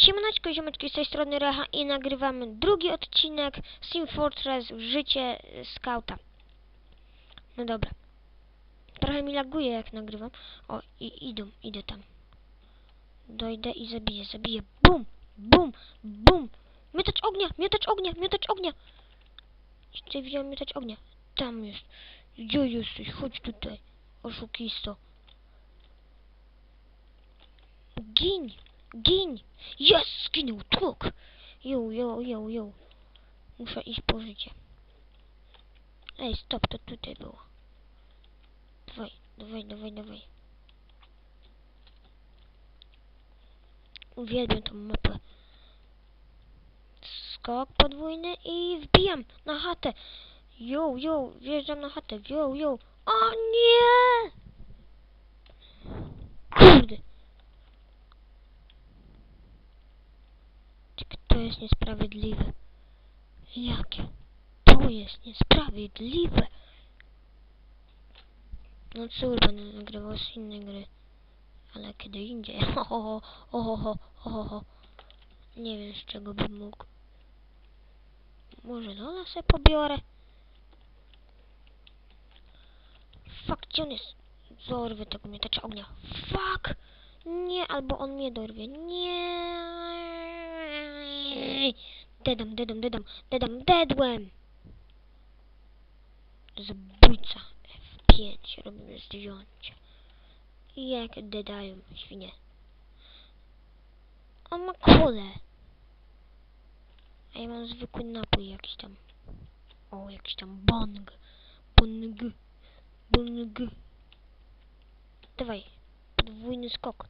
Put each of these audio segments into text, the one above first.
Siemaneczko, ziomeczki z tej strony Recha i nagrywamy drugi odcinek Team Fortress Życie e, Skauta. No dobra. Trochę mi laguje jak nagrywam. O, i idą, idę tam. Dojdę i zabiję, zabiję. Bum, bum, bum. Miotacz ognia, miotacz ognia, miotacz ognia. Tutaj widziałem miotacz ognia. Tam jest. Gdzie jesteś? Chodź tutaj. Oszukisto. Gin! Gin! Jest! Zginął! Truk! Jo, jo, jo, jo. Muszę iść po życie. Ej, stop, to tutaj było. Dawaj, dawaj, dawaj, dawaj. Uwielbiam tą mapę. Skok podwójny i wbijam na chatę. Jo, jo, wjeżdżam na chatę. Jo, jo. O nie! Kurde. Czy to jest niesprawiedliwe? Jakie? To jest niesprawiedliwe. No cóż, będę nagrywał z innej gry. Ale kiedy indziej. Ho, ho, ho, ho, ho, ho, ho, ho. Nie wiem z czego bym mógł. Może Lola se pobiorę? Fuck, gdzie on jest? Zorwę tego miotacza ognia. Fuck! Nie, albo on mnie dorwie. Nie. Dedam, dedam, dedam, dedam, dedłem! Zabójca F5 robimy zdjęcie. Jak dedają świnie. On ma kolę. A ja mam zwykły napój jakiś tam. O, jakiś tam bong. Bong. Bong. Dawaj. Podwójny skok.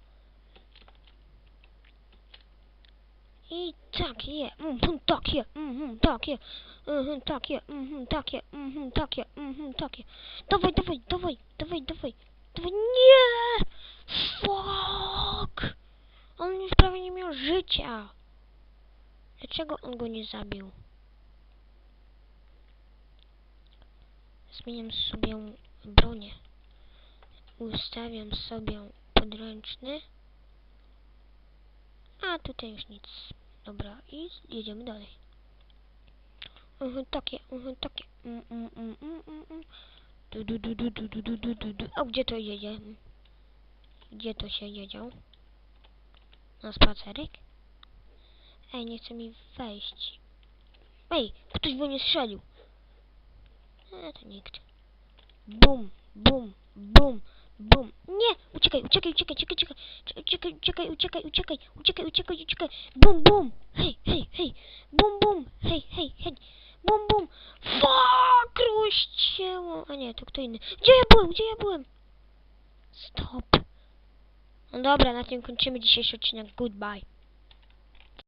I tak je, mhm, tak je, mhm, tak je, mhm, tak je, mhm, tak je, mhm, tak je, mhm, tak je. Dawaj, dawaj, dawaj, dawaj, dawaj, dawaj, nie! Fuck! On już prawie nie miał życia. Dlaczego on go nie zabił? Zmieniam sobie bronię. Ustawiam sobie podręczny. A tutaj już nic. Dobra, i jedziemy dalej. Takie, takie. A gdzie to jedzie? Gdzie to się jedzie? Na spacerek? Ej, nie chce mi wejść. Ej, ktoś we mnie strzelił. E, to nikt. Bum, bum, bum, Bum. Nie! Uciekaj, uciekaj, uciekaj, uciekaj, uciekaj. Uciekaj, uciekaj, uciekaj, uciekaj, uciekaj, uciekaj, uciekaj. Bum, bum. Hej, hej, hej. Bum, bum. Hej, hej, hej. Bum, bum. Fuck, rozcięło. A nie, to kto inny. Gdzie ja byłem? Gdzie ja byłem? Stop. No dobra, na tym kończymy dzisiejszy odcinek. Goodbye.